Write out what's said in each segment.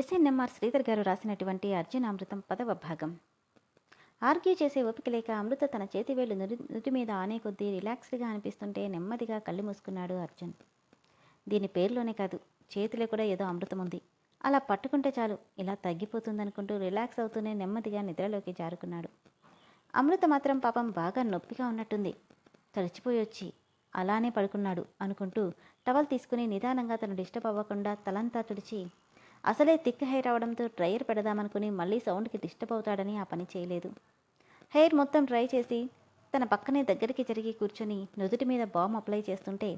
SNMR Sridhar గారు రాసినటువంటి అర్జునామృతం పదవ భాగం. ఆర్గ్యూ చేసే ఓపిక లేక అమృత తన చేతివేళ్ళు నురి నుటి మీద ఆనే కొద్దీ రిలాక్స్డ్గా అనిపిస్తుంటే నెమ్మదిగా కళ్ళు మూసుకున్నాడు అర్జున్. దీని పేరులోనే కాదు చేతిలో కూడా ఏదో అమృతం ఉంది. అలా పట్టుకుంటే చాలు ఇలా తగ్గిపోతుందనుకుంటూ రిలాక్స్ అవుతూనే నెమ్మదిగా నిద్రలోకి జారుకున్నాడు. అమృత మాత్రం పాపం బాగా నొప్పిగా ఉన్నట్టుంది. తడిచిపోయి వచ్చి అలానే పడుకున్నాడు అనుకుంటూ టవల్ తీసుకుని నిదానంగా తను డిస్టర్బ్ అవ్వకుండా తలంతా తుడిచి అసలే థిక్ హెయిర్ అవడంతో డ్రైయర్ పెడదామనుకుని మళ్ళీ సౌండ్కి డిస్టర్బ్ అవుతాడని ఆ పని చేయలేదు. హెయిర్ మొత్తం డ్రై చేసి తన పక్కనే దగ్గరికి జరిగి కూర్చొని నుదుటి మీద బామ్ అప్లై చేస్తుంటే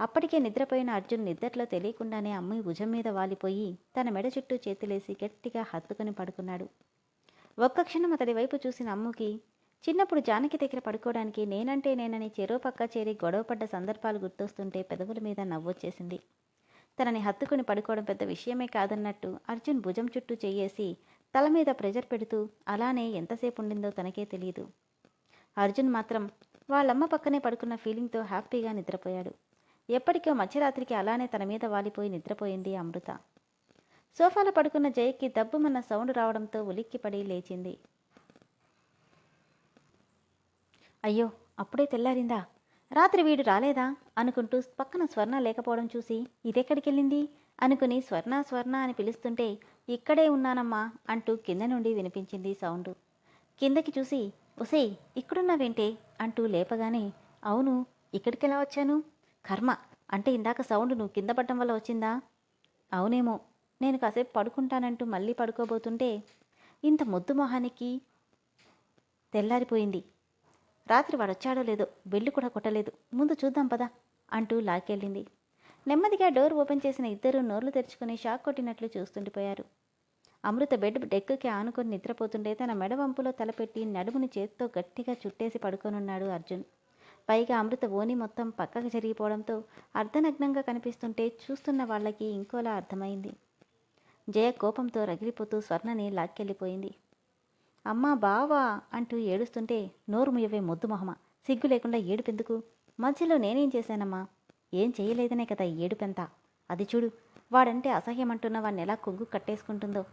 అప్పటికే నిద్రపోయిన అర్జున్ నిద్రలో తెలియకుండానే అమ్మి భుజం మీద వాలిపోయి తన మెడ చుట్టూ చేతులేసి గట్టిగా హత్తుకుని పడుకున్నాడు. ఒక్క క్షణం అతడి వైపు చూసిన అమ్ముకి చిన్నప్పుడు జానకి దగ్గర పడుకోవడానికి నేనంటే నేనని చెరో పక్క చేరి గొడవపడ్డ సందర్భాలు గుర్తొస్తుంటే పెదవుల మీద నవ్వొచ్చేసింది. తనని హత్తుకుని పడుకోవడం పెద్ద విషయమే కాదన్నట్టు అర్జున్ భుజం చుట్టూ చేయేసి తల మీద ప్రెజర్ పెడుతూ అలానే ఎంతసేపు ఉండిందో తనకే తెలియదు అర్జున్ మాత్రం వాళ్ళమ్మ పక్కనే పడుకున్న ఫీలింగ్తో హ్యాపీగా నిద్రపోయాడు. ఎప్పటికో మధ్యరాత్రికి అలానే తన మీద వాలిపోయి నిద్రపోయింది అమృత. సోఫాలో పడుకున్న జయకి దబ్బుమన్న సౌండ్ రావడంతో ఉలిక్కిపడి లేచింది. అయ్యో అప్పుడే తెల్లారిందా? రాత్రి వీడు రాలేదా? అనుకుంటూ పక్కన స్వర్ణ లేకపోవడం చూసి ఇదెక్కడికెళ్ళింది? అనుకుని స్వర్ణ స్వర్ణ అని పిలుస్తుంటే ఇక్కడే ఉన్నానమ్మా అంటూ కింద నుండి వినిపించింది సౌండ్. కిందకి చూసి ఒసేయ్ ఇక్కడున్నావేంటే? అంటూ లేపగానే అవును ఇక్కడికెలా వచ్చాను? కర్మ అంటే ఇందాక సౌండ్ నువ్వు కింద పడటం వల్ల వచ్చిందా? అవునేమో నేను కాసేపు పడుకుంటానంటూ మళ్ళీ పడుకోబోతుంటే ఇంత మొద్దు మొహానికి తెల్లారిపోయింది. రాత్రి వాడొచ్చాడో లేదో బెల్లు కూడా కొట్టలేదు. ముందు చూద్దాం పదా అంటూ లాక్కెళ్ళింది. నెమ్మదిగా డోర్ ఓపెన్ చేసిన ఇద్దరు నోర్లు తెరుచుకుని షాక్ కొట్టినట్లు చూస్తుండిపోయారు. అమృత బెడ్ డెక్కుకి ఆనుకొని నిద్రపోతుంటే తన మెడవంపులో తలపెట్టి నడుముని చేత్తో గట్టిగా చుట్టేసి పడుకొనున్నాడు అర్జున్. పైగా అమృత ఓని మొత్తం పక్కకు జరిగిపోవడంతో అర్ధనగ్నంగా కనిపిస్తుంటే చూస్తున్న వాళ్ళకి ఇంకోలా అర్థమైంది. జయ కోపంతో రగిలిపోతూ స్వర్ణని లాక్కెళ్ళిపోయింది. అమ్మా బావా అంటూ ఏడుస్తుంటే నోరు ముయ్యవే మొద్దు మొహమ. సిగ్గు లేకుండా ఏడుపెందుకు? మధ్యలో నేనేం చేశానమ్మా? ఏం చేయలేదనే కదా ఏడుపెంత. అది చూడు వాడంటే అసహ్యమంటున్న వాడిని ఎలా కొంగు కట్టేసుకుంటుందో.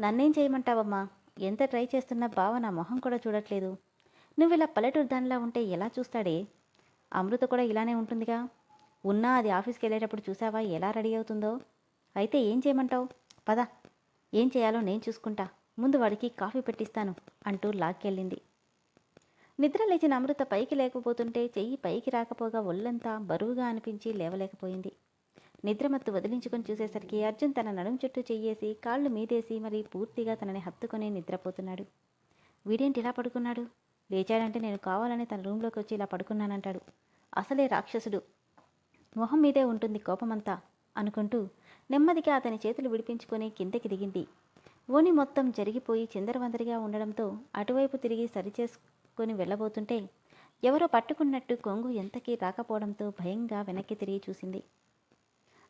నన్నేం చేయమంటావమ్మా? ఎంత ట్రై చేస్తున్నా బావ నా మొహం కూడా చూడట్లేదు. నువ్వు ఇలా పల్లెటూరు దానిలా ఉంటే ఎలా చూస్తాడే? అమృత కూడా ఇలానే ఉంటుందిగా. ఉన్నా అది ఆఫీస్కి వెళ్ళేటప్పుడు చూసావా ఎలా రెడీ అవుతుందో? అయితే ఏం చేయమంటావు? పద. ఏం చేయాలో నేను చూసుకుంటా. ముందు వాడికి కాఫీ పెట్టిస్తాను అంటూ లాక్కెళ్ళింది. నిద్ర లేచిన అమృత పైకి లేకపోతుంటే చెయ్యి పైకి రాకపోగా ఒళ్ళంతా బరువుగా అనిపించి లేవలేకపోయింది. నిద్రమత్తు వదిలించుకొని చూసేసరికి అర్జున్ తన నడుం చుట్టూ చెయ్యేసి కాళ్ళు మీదేసి మరి పూర్తిగా తనని హత్తుకొని నిద్రపోతున్నాడు. వీడేంటి ఇలా పడుకున్నాడు? లేచాడంటే నేను కావాలని తన రూంలోకి వచ్చి ఇలా పడుకున్నానంటాడు. అసలే రాక్షసుడు. మొహం మీదే ఉంటుంది కోపమంతా అనుకుంటూ నెమ్మదిగా అతని చేతులు విడిపించుకొని కిందకి దిగింది. ఓని మొత్తం జరిగిపోయి చిందరవందరిగా ఉండడంతో అటువైపు తిరిగి సరిచేసుకొని వెళ్ళబోతుంటే ఎవరో పట్టుకున్నట్టు కొంగు ఎంతకీ రాకపోవడంతో భయంగా వెనక్కి తిరిగి చూసింది.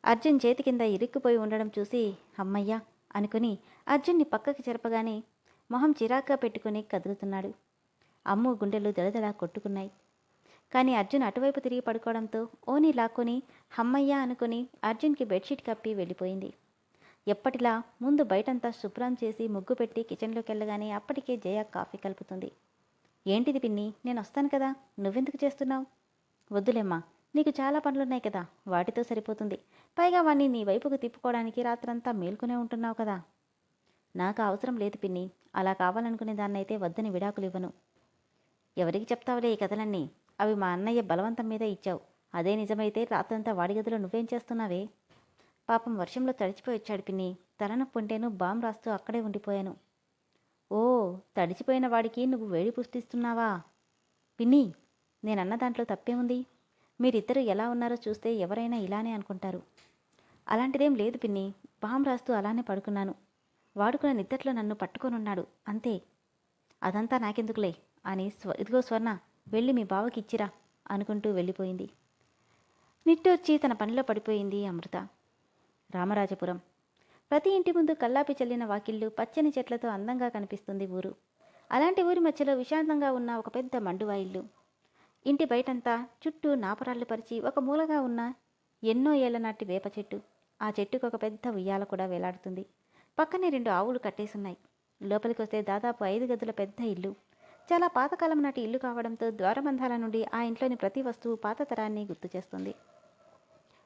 అర్జున్ చేతి కింద ఇరుక్కుపోయి ఉండడం చూసి అమ్మయ్యా అనుకుని అర్జున్ని పక్కకి చెరపగానే మొహం చిరాగ్గా పెట్టుకుని కదులుతున్నాడు. అమ్ము గుండెలు దడదడా కొట్టుకున్నాయి. కానీ అర్జున్ అటువైపు తిరిగి పడుకోవడంతో ఓని లాక్కొని హమ్మయ్య అనుకుని అర్జున్కి బెడ్షీట్ కప్పి వెళ్ళిపోయింది. ఎప్పటిలా ముందు బయటంతా శుభ్రం చేసి ముగ్గు పెట్టి కిచెన్లోకి వెళ్ళగానే అప్పటికే జయ కాఫీ కలుపుతుంది. ఏంటిది పిన్ని? నేను వస్తాను కదా. నువ్వెందుకు చేస్తున్నావు? వద్దులేమ్మా. నీకు చాలా పనులున్నాయి కదా. వాటితో సరిపోతుంది. పైగా వాణ్ణి నీ వైపుకు తిప్పుకోవడానికి రాత్రంతా మేల్కొనే ఉంటున్నావు కదా. నాకు అవసరం లేదు పిన్ని. అలా కావాలనుకునే దాన్నైతే వద్దని విడాకులు ఇవ్వను. ఎవరికి చెప్తావులే ఈ కథలన్నీ? అవి మా అన్నయ్య బలవంతం మీద ఇచ్చావు. అదే నిజమైతే రాత్రంతా వాడి గదిలో నువ్వేం చేస్తున్నావే? పాపం వర్షంలో తడిచిపోయి వచ్చాడు పిన్ని. తలనొప్పి ఉంటేను బాంబు రాస్తూ అక్కడే ఉండిపోయాను. ఓ తడిచిపోయిన వాడికి నువ్వు వేడి పుష్టిస్తున్నావా? పిన్ని నేనన్న దాంట్లో తప్పేముంది? మీరిద్దరు ఎలా ఉన్నారో చూస్తే ఎవరైనా ఇలానే అనుకుంటారు. అలాంటిదేం లేదు పిన్ని. బామ్ రాస్తూ అలానే పడుకున్నాను. వాడుకున్న నిద్దట్లో నన్ను పట్టుకొనున్నాడు. అంతే. అదంతా నాకెందుకులే? అని స్వ ఇదిగో స్వర్ణ వెళ్ళి మీ బావకి ఇచ్చిరా అనుకుంటూ వెళ్ళిపోయింది. నిట్టొచ్చి తన పనిలో పడిపోయింది అమృత. రామరాజపురం. ప్రతి ఇంటి ముందు కల్లాపి చల్లిన వాకిళ్ళు పచ్చని చెట్లతో అందంగా కనిపిస్తుంది ఊరు. అలాంటి ఊరి మధ్యలో విశాంతంగా ఉన్న ఒక పెద్ద మండువా ఇల్లు. ఇంటి బయటంతా చుట్టూ నాపరాళ్ళు పరిచి ఒక మూలగా ఉన్న ఎన్నో ఏళ్ళ నాటి వేప చెట్టు. ఆ చెట్టుకు ఒక పెద్ద ఉయ్యాల కూడా వేలాడుతుంది. పక్కనే రెండు ఆవులు కట్టేసున్నాయి. లోపలికి వస్తే దాదాపు ఐదు గదుల పెద్ద ఇల్లు. చాలా పాతకాలం నాటి ఇల్లు కావడంతో ద్వారబంధాల నుండి ఆ ఇంట్లోని ప్రతి వస్తువు పాత తరాన్ని గుర్తు చేస్తుంది.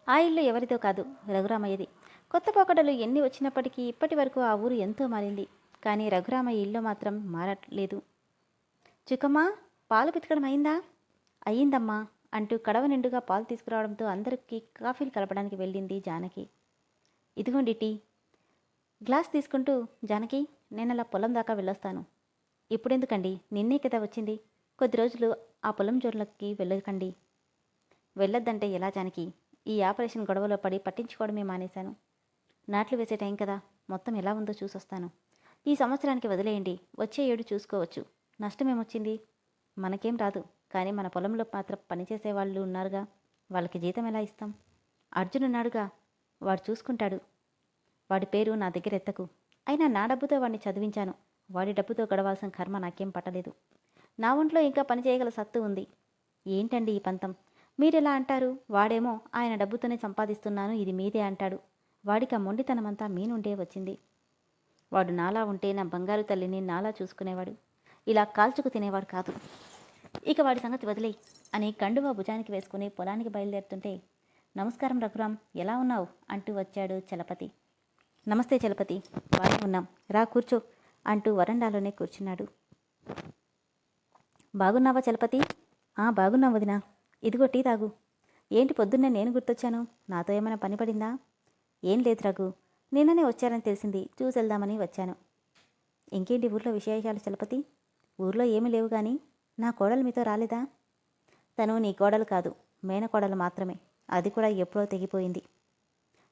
ఆ ఇల్లు ఎవరిదో కాదు రఘురామయ్యది. కొత్త పోకడలు ఎన్ని వచ్చినప్పటికీ ఇప్పటి వరకు ఆ ఊరు ఎంతో మారింది. కానీ రఘురామయ్య ఇల్లు మాత్రం మారట్లేదు. చుకమ్మా పాలు పితకడం అయిందా? అయ్యిందమ్మా అంటూ కడవ నిండుగా పాలు తీసుకురావడంతో అందరికీ కాఫీలు కలపడానికి వెళ్ళింది జానకి. ఇదిగోండి టీ. గ్లాస్ తీసుకుంటూ జానకి నేను అలా పొలం దాకా వెళ్ళొస్తాను. ఇప్పుడెందుకండి? నిన్నే కదా వచ్చింది. కొద్ది రోజులు ఆ పొలం జోర్లకి వెళ్ళకండి. వెళ్ళొద్దంటే ఎలా జానకి? ఈ ఆపరేషన్ గొడవలో పడి పట్టించుకోవడమే మానేశాను. నాట్లు వేసే టైం కదా మొత్తం ఎలా ఉందో చూసొస్తాను. ఈ సంవత్సరానికి వదిలేయండి వచ్చే ఏడు చూసుకోవచ్చు. నష్టమేమొచ్చింది మనకేం రాదు కానీ మన పొలంలో మాత్రం పనిచేసే వాళ్ళు ఉన్నారుగా వాళ్ళకి జీతం ఎలా ఇస్తాం? అర్జున్ ఉన్నాడుగా వాడు చూసుకుంటాడు. వాడి పేరు నా దగ్గర ఎత్తకు. అయినా నా డబ్బుతో వాడిని చదివించాను. వాడి డబ్బుతో గడవాల్సిన కర్మ నాకేం పట్టలేదు. నా ఒంట్లో ఇంకా పని చేయగల సత్తు ఉంది. ఏంటండి ఈ పంతం? మీరెలా అంటారు? వాడేమో ఆయన డబ్బుతోనే సంపాదిస్తున్నాను ఇది మీదే అంటాడు. వాడికి ఆ మొండితనమంతా మీ నుండే వచ్చింది. వాడు నాలా ఉంటే నా బంగారు తల్లిని నాలా చూసుకునేవాడు. ఇలా కాల్చుకు తినేవాడు కాదు. ఇక వాడి సంగతి వదిలేయి. అని కండువా భుజానికి వేసుకుని పొలానికి బయలుదేరుతుంటే నమస్కారం రఘురామ్ ఎలా ఉన్నావు? అంటూ వచ్చాడు చలపతి. నమస్తే చలపతి బాగా ఉన్నాం. రా కూర్చో అంటూ వరండాలోనే కూర్చున్నాడు. బాగున్నావా చలపతి? ఆ బాగున్నా వదినా. ఇదిగో టీ తాగు. ఏంటి పొద్దున్నే నేను గుర్తొచ్చాను? నాతో ఏమైనా పని పడిందా? ఏం లేదు రఘు. నిన్ననే వచ్చారని తెలిసింది. చూసి వెళ్దామని వచ్చాను. ఇంకేంటి ఊర్లో విశేషాలు చలపతి? ఊర్లో ఏమీ లేవు కానీ నా కోడలు మీతో రాలేదా? తను నీ కోడలు కాదు. మేనకోడలు మాత్రమే. అది కూడా ఎప్పుడో తెగిపోయింది.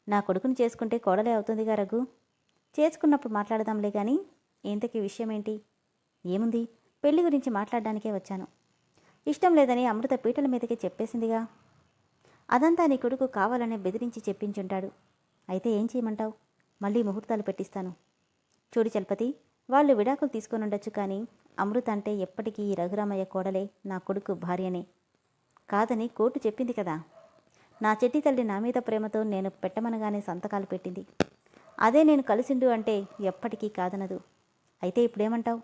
నా కొడుకుని చేసుకుంటే కోడలే అవుతుందిగా రఘు. చేసుకున్నప్పుడు మాట్లాడదాంలే కానీ ఇంతకీ విషయం ఏంటి ఏముంది? పెళ్ళి గురించి మాట్లాడడానికే వచ్చాను. ఇష్టం లేదని అమృత పీటల మీదకి చెప్పేసిందిగా. అదంతా నీ కొడుకు కావాలనే బెదిరించి చెప్పించుంటాడు. అయితే ఏం చేయమంటావు? మళ్ళీ ముహూర్తాలు పెట్టిస్తాను. చూడు చలపతి వాళ్ళు విడాకులు తీసుకొని ఉండొచ్చు కానీ అమృత అంటే ఎప్పటికీ ఈ రఘురామయ్య కోడలే నా కొడుకు భార్యనే. కాదని కోర్టు చెప్పింది కదా. నా చెట్టి తల్లి నా మీద ప్రేమతో నేను పెట్టమనగానే సంతకాలు పెట్టింది. అదే నేను కలిసిండు అంటే ఎప్పటికీ కాదనదు. అయితే ఇప్పుడేమంటావు?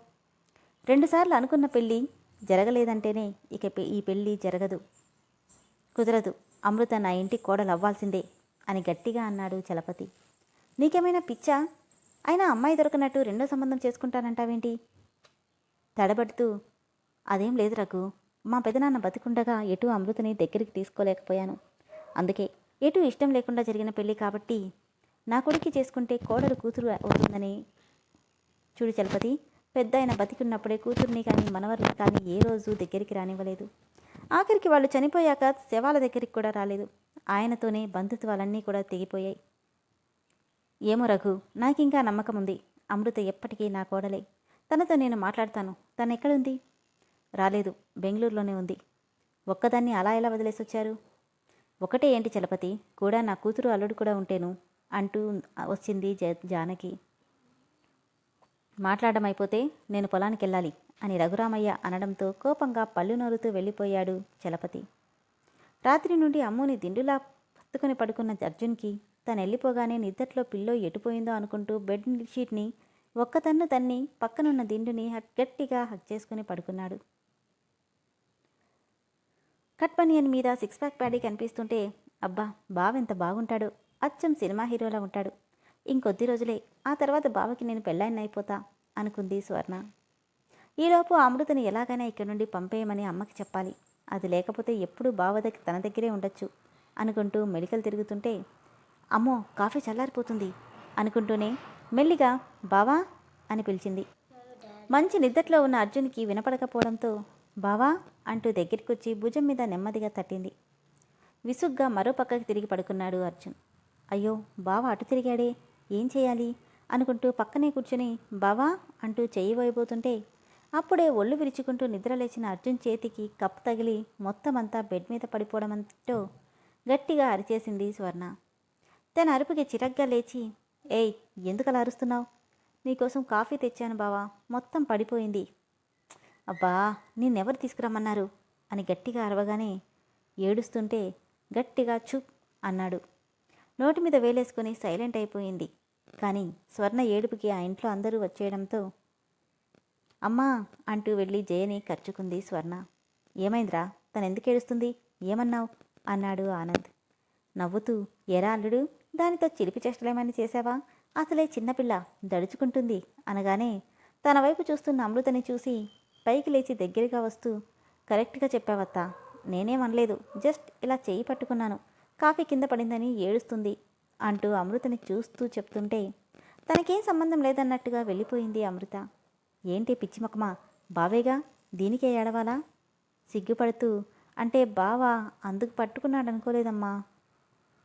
రెండుసార్లు అనుకున్న పెళ్ళి జరగలేదంటేనే ఇక పె- ఈ పెళ్ళి జరగదు. కుదరదు. అమృత నా ఇంటి కోడలు అవ్వాల్సిందే అని గట్టిగా అన్నాడు చలపతి. నీకేమైనా పిచ్చా? అయినా అమ్మాయి దొరకనట్టు రెండో సంబంధం చేసుకుంటానంటావేంటి? తడబడుతూ అదేం లేదు రఘు. మా పెదనాన్న బతికుండగా ఎటు అమృతని దగ్గరికి తీసుకోలేకపోయాను. అందుకే ఎటు ఇష్టం లేకుండా జరిగిన పెళ్ళి కాబట్టి నా కొడుకు చేసుకుంటే కోడలు కూతురు అవుతుందని. చూడు చలపతి పెద్ద ఆయన బతికున్నప్పుడే కూతుర్ని కానీ మనవరిని కానీ ఏ రోజు దగ్గరికి రానివ్వలేదు. ఆఖరికి వాళ్ళు చనిపోయాక శవాల దగ్గరికి కూడా రాలేదు. ఆయనతోనే బంధుత్వాలన్నీ కూడా తెగిపోయాయి. ఏమో రఘు నాకింకా నమ్మకం ఉంది అమృత ఎప్పటికీ నా కోడలే. తనతో నేను మాట్లాడతాను. తను ఎక్కడుంది? రాలేదు. బెంగళూరులోనే ఉంది. ఒక్కదాన్ని అలా ఎలా వదిలేసి వచ్చారు ఒకటే ఏంటి చలపతి? కూడా నా కూతురు అల్లుడు కూడా ఉంటేను? అంటూ వచ్చింది జ జానకి. మాట్లాడడం అయిపోతే నేను పొలానికి వెళ్ళాలి అని రఘురామయ్య అనడంతో కోపంగా పళ్ళు నోరుతూ వెళ్ళిపోయాడు చలపతి. రాత్రి నుండి అమ్ముని దిండులా పత్తుకుని పడుకున్న అర్జున్కి తను వెళ్ళిపోగానే నిద్దట్లో పిల్లో ఎటుపోయిందో అనుకుంటూ బెడ్ షీట్ని ఒక్క తన్ను తన్ని పక్కనున్న దిండుని గట్టిగా హక్ చేసుకుని పడుకున్నాడు. కట్ బనియన్ మీద సిక్స్ ప్యాక్ ప్యాడీ కనిపిస్తుంటే అబ్బా బావెంత బాగుంటాడు. అచ్చం సినిమా హీరోలా ఉంటాడు. ఇంకొద్ది రోజులే ఆ తర్వాత బావకి నేను పెళ్ళాన్ని అయిపోతా అనుకుంది స్వర్ణ. ఈలోపు అమృతని ఎలాగైనా ఇక్కడి నుండి పంపేయమని అమ్మకి చెప్పాలి. అది లేకపోతే ఎప్పుడూ బావ దగ్గర తన దగ్గరే ఉండొచ్చు అనుకుంటూ మెడికల్ తిరుగుతుంటే అమ్మో కాఫీ చల్లారిపోతుంది అనుకుంటూనే మెల్లిగా బావా అని పిలిచింది. మంచి నిద్దట్లో ఉన్న అర్జున్కి వినపడకపోవడంతో బావా అంటూ దగ్గరికి వచ్చి భుజం మీద నెమ్మదిగా తట్టింది. విసుగ్గా మరో పక్కకి తిరిగి పడుకున్నాడు అర్జున్. అయ్యో బావ అటు తిరిగాడే ఏం చేయాలి? అనుకుంటూ పక్కనే కూర్చుని బావా అంటూ చెయ్యి వైపోతుంటే అప్పుడే ఒళ్ళు విరుచుకుంటూ నిద్రలేచిన అర్జున్ చేతికి కప్పు తగిలి మొత్తం అంతా బెడ్ మీద పడిపోవడంతో గట్టిగా అరిచేసింది స్వర్ణ. తన అరుపుకి చిరగ్గా లేచి ఏయ్ ఎందుకలా అరుస్తున్నావు? నీకోసం కాఫీ తెచ్చాను బావా మొత్తం పడిపోయింది. అబ్బా నిన్నెవరు తీసుకురమ్మన్నారు? అని గట్టిగా అరవగానే ఏడుస్తుంటే గట్టిగా చుప్ అన్నాడు. నోటి మీద వేలేసుకుని సైలెంట్ అయిపోయింది. కానీ స్వర్ణ ఏడుపుకి ఆ ఇంట్లో అందరూ వచ్చేయడంతో అమ్మా అంటూ వెళ్ళి జయని ఖర్చుకుంది స్వర్ణ. ఏమైందిరా? తను ఎందుకు ఏడుస్తుంది? ఏమన్నావు? అన్నాడు ఆనంద్. నవ్వుతూ ఎరా అల్లుడు దానితో చిలిపి చేష్టలేమని చేశావా? అసలే చిన్నపిల్ల దడుచుకుంటుంది అనగానే తన వైపు చూస్తున్న అమృతని చూసి పైకి లేచి దగ్గరగా వస్తూ కరెక్ట్గా చెప్పావత్తా నేనేమనలేదు జస్ట్ ఇలా చేయి పట్టుకున్నాను. కాఫీ కింద పడిందని ఏడుస్తుంది అంటూ అమృతని చూస్తూ చెప్తుంటే తనకేం సంబంధం లేదన్నట్టుగా వెళ్ళిపోయింది అమృత. ఏంటి పిచ్చిమకమా బావేగా? దీనికే ఏడవాలా? సిగ్గుపడుతూ అంటే బావా అందుకు పట్టుకున్నాడు అనుకోలేదమ్మా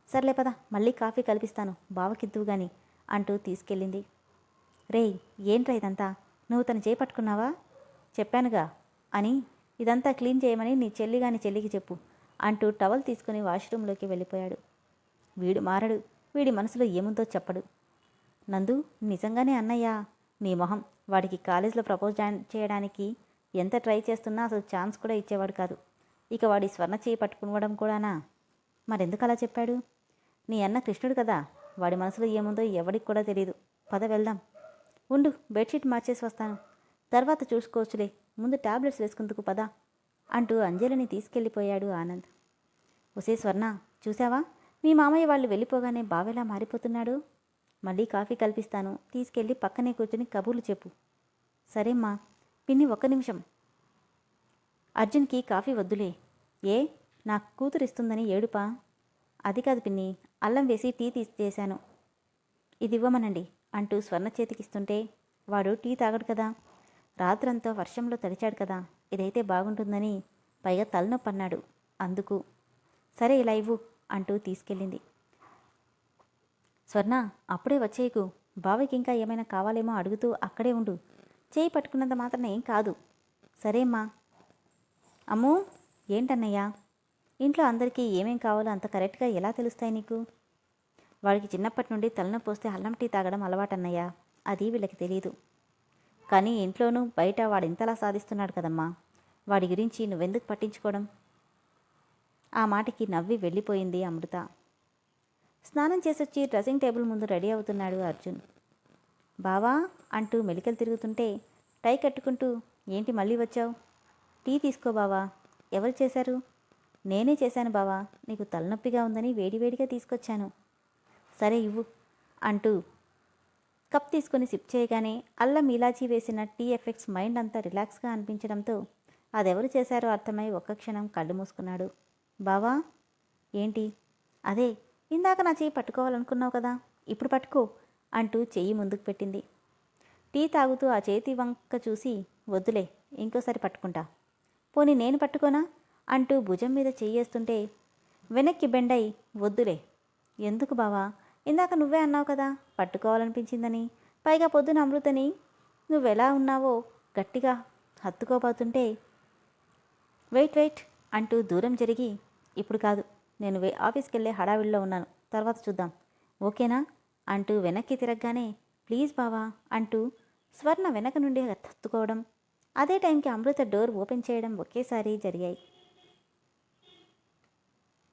సర్లే పద మళ్ళీ కాఫీ కల్పిస్తాను బావకిద్దువు గాని అంటూ తీసుకెళ్ళింది. రేయ్ ఏంట్రా ఇదంతా? నువ్వు తను చేపట్టుకున్నావా? చెప్పానుగా అని ఇదంతా క్లీన్ చేయమని నీ చెల్లిగాని చెల్లికి చెప్పు. అంటూ టవల్ తీసుకుని వాష్రూంలోకి వెళ్ళిపోయాడు. వీడు మారడు. వీడి మనసులో ఏముందో చెప్పడు. నందు నిజంగానే అన్నయ్యా నీ మొహం వాడికి కాలేజీలో ప్రపోజ్ జా- చేయడానికి ఎంత ట్రై చేస్తున్నా అసలు ఛాన్స్ కూడా ఇచ్చేవాడు కాదు. ఇక వాడి స్వర్ణ చేయి పట్టుకునివ్వడం కూడానా? మరెందుకు అలా చెప్పాడు? నీ అన్న కృష్ణుడు కదా. వాడి మనసులో ఏముందో ఎవడికి కూడా తెలియదు పద వెళ్దాం. ఉండు బెడ్షీట్ మార్చేసి వస్తాను. తర్వాత చూసుకోవచ్చులే. ముందు టాబ్లెట్స్ వేసుకుందుకు పద. అంటూ అంజలిని తీసుకెళ్ళిపోయాడు ఆనంద్. ఒసే స్వర్ణ చూసావా మీ మామయ్య వాళ్ళు వెళ్ళిపోగానే బావెలా మారిపోతున్నాడు? మళ్ళీ కాఫీ కల్పిస్తాను. తీసుకెళ్ళి పక్కనే కూర్చుని కబుర్లు చెప్పు. సరేమ్మా పిన్ని ఒక్క నిమిషం. అర్జున్కి కాఫీ వద్దులే. ఏ నా కూతురు ఇస్తుందని ఏడుపా? అది కాదు పిన్ని అల్లం వేసి టీ తీసేశాను. ఇది ఇవ్వమనండి అంటూ స్వర్ణ చేతికిస్తుంటే వాడు టీ తాగడు కదా? రాత్రంతా వర్షంలో తడిచాడు కదా? ఇదైతే బాగుంటుందని పైగా తలనొప్పి అన్నాడు. అందుకు సరే ఇలా ఇవ్వు అంటూ తీసుకెళ్ళింది. స్వర్ణ అప్పుడే వచ్చేయకు. బావకి ఇంకా ఏమైనా కావాలేమో అడుగుతూ అక్కడే ఉండు. చేయి పట్టుకున్నంత మాత్రం ఏం కాదు. సరేమ్మా అమ్మూ. ఏంటన్నయ్యా? ఇంట్లో అందరికీ ఏమేం కావాలో అంత కరెక్ట్గా ఎలా తెలుస్తాయి నీకు? వాడికి చిన్నప్పటి నుండి తలనొప్పి వస్తే అల్లం టీ తాగడం అలవాటన్నయ్యా. అది వీళ్ళకి తెలియదు కానీ ఇంట్లోనూ బయట వాడు ఇంతలా సాధిస్తున్నాడు కదమ్మా. వాడి గురించి నువ్వెందుకు పట్టించుకోవడం? ఆ మాటకి నవ్వి వెళ్ళిపోయింది అమృత. స్నానం చేసొచ్చి డ్రెస్సింగ్ టేబుల్ ముందు రెడీ అవుతున్నాడు అర్జున్. బావా అంటూ మెలికలు తిరుగుతుంటే టై కట్టుకుంటూ ఏంటి మళ్ళీ వచ్చావు? టీ తీసుకో బావా. ఎవరు చేశారు? నేనే చేశాను బావా. నీకు తలనొప్పిగా ఉందని వేడివేడిగా తీసుకొచ్చాను. సరే ఇవ్వు అంటూ కప్ తీసుకొని సిప్ చేయగానే అల్లం ఇలాచీ వేసిన టీ ఎఫెక్ట్స్ మైండ్ అంతా రిలాక్స్గా అనిపించడంతో అదెవరు చేశారో అర్థమై ఒక్క క్షణం కళ్ళు మూసుకున్నాడు. బావా ఏంటి? అదే ఇందాక నా చెయ్యి పట్టుకోవాలనుకున్నావు కదా ఇప్పుడు పట్టుకో అంటూ చెయ్యి ముందుకు పెట్టింది. టీ తాగుతూ ఆ చేతి వంక చూసి వద్దులే ఇంకోసారి పట్టుకుంటా. పోనీ నేను పట్టుకోనా? అంటూ భుజం మీద చెయ్యేస్తుంటే వెనక్కి బెండై వద్దులే. ఎందుకు బావా? ఇందాక నువ్వే అన్నావు కదా పట్టుకోవాలనిపించిందని. పైగా పొద్దున అమృతని నువ్వెలా ఉన్నావో గట్టిగా హత్తుకోబోతుంటే వెయిట్ వెయిట్ అంటూ దూరం జరిగి ఇప్పుడు కాదు నేను వే ఆఫీస్కి వెళ్ళే హడావిడిలో ఉన్నాను తర్వాత చూద్దాం. ఓకేనా? అంటూ వెనక్కి తిరగగానే ప్లీజ్ బావా అంటూ స్వర్ణ వెనక నుండి హత్తుకోవడం. అదే టైంకి అమృత డోర్ ఓపెన్ చేయడం ఒకేసారి జరిగాయి.